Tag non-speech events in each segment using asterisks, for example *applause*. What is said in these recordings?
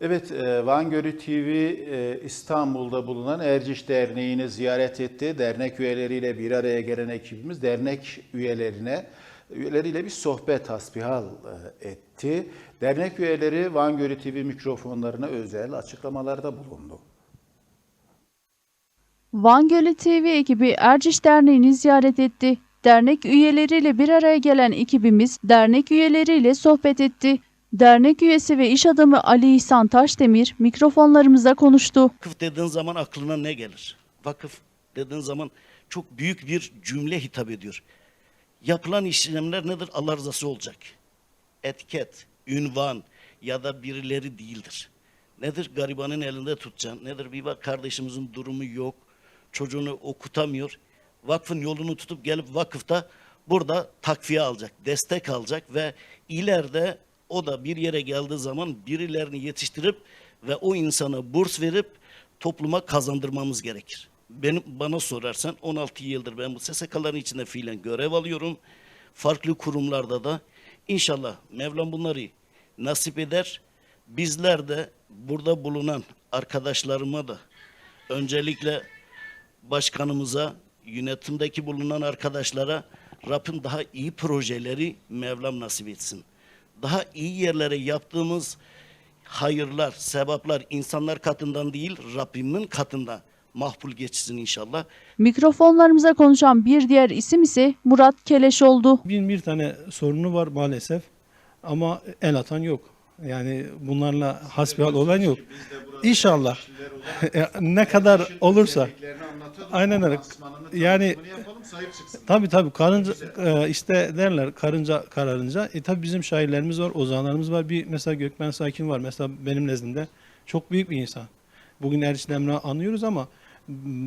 Evet, e, Van Gölü TV e, İstanbul'da bulunan Erciş Derneği'ni ziyaret etti. Dernek üyeleriyle bir araya gelen ekibimiz dernek üyelerine üyeleriyle bir sohbet hasbihal e, etti. Dernek üyeleri Van Gölü TV mikrofonlarına özel açıklamalarda bulundu. Van Gölü TV ekibi Erciş Derneği'ni ziyaret etti. Dernek üyeleriyle bir araya gelen ekibimiz dernek üyeleriyle sohbet etti. Dernek üyesi ve iş adamı Ali İhsan Taşdemir mikrofonlarımıza konuştu. Vakıf dediğin zaman aklına ne gelir? Vakıf dediğin zaman çok büyük bir cümle hitap ediyor. Yapılan işlemler nedir? Allah rızası olacak. Etiket, ünvan ya da birileri değildir. Nedir? Garibanın elinde tutacaksın. Nedir? Bir bak kardeşimizin durumu yok. Çocuğunu okutamıyor. Vakfın yolunu tutup gelip vakıfta burada takviye alacak, destek alacak ve ileride o da bir yere geldiği zaman birilerini yetiştirip ve o insana burs verip topluma kazandırmamız gerekir. Benim bana sorarsan 16 yıldır ben bu SSK'ların içinde fiilen görev alıyorum. Farklı kurumlarda da inşallah Mevlam bunları nasip eder. Bizler de burada bulunan arkadaşlarıma da öncelikle başkanımıza, yönetimdeki bulunan arkadaşlara Rabbim daha iyi projeleri Mevlam nasip etsin. Daha iyi yerlere yaptığımız hayırlar, sevaplar insanlar katından değil Rabbimin katında mahpul geçsin inşallah. Mikrofonlarımıza konuşan bir diğer isim ise Murat Keleş oldu. Bin bir tane sorunu var maalesef ama el atan yok. Yani bunlarla hasbihal olan yok. İnşallah *laughs* ne kadar olursa. Aynen öyle. Yani tabii tabii karınca e, işte derler karınca kararınca. E tabii bizim şairlerimiz var, ozanlarımız var. Bir mesela Gökmen Sakin var. Mesela benim nezdimde çok büyük bir insan. Bugün Ercişli Emrah anlıyoruz ama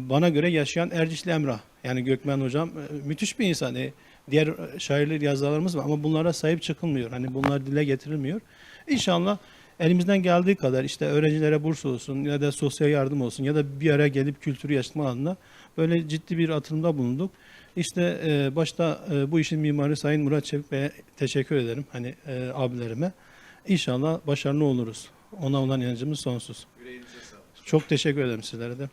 bana göre yaşayan Ercişli Emrah. Yani Gökmen hocam e, müthiş bir insan. E, diğer şairler yazarlarımız var ama bunlara sahip çıkılmıyor. Hani bunlar dile getirilmiyor. İnşallah elimizden geldiği kadar işte öğrencilere burs olsun ya da sosyal yardım olsun ya da bir araya gelip kültürü yaşatma alanında böyle ciddi bir atılımda bulunduk. İşte e, başta e, bu işin mimarı Sayın Murat Çevik Bey'e teşekkür ederim hani e, abilerime. İnşallah başarılı oluruz. Ona olan inancımız sonsuz. Çok teşekkür ederim sizlere de.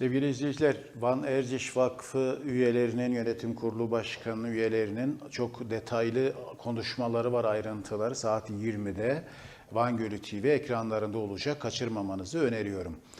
Sevgili izleyiciler, Van Erciş Vakfı üyelerinin, yönetim kurulu başkanı üyelerinin çok detaylı konuşmaları var, ayrıntıları saat 20'de Van Gölü TV ekranlarında olacak. Kaçırmamanızı öneriyorum.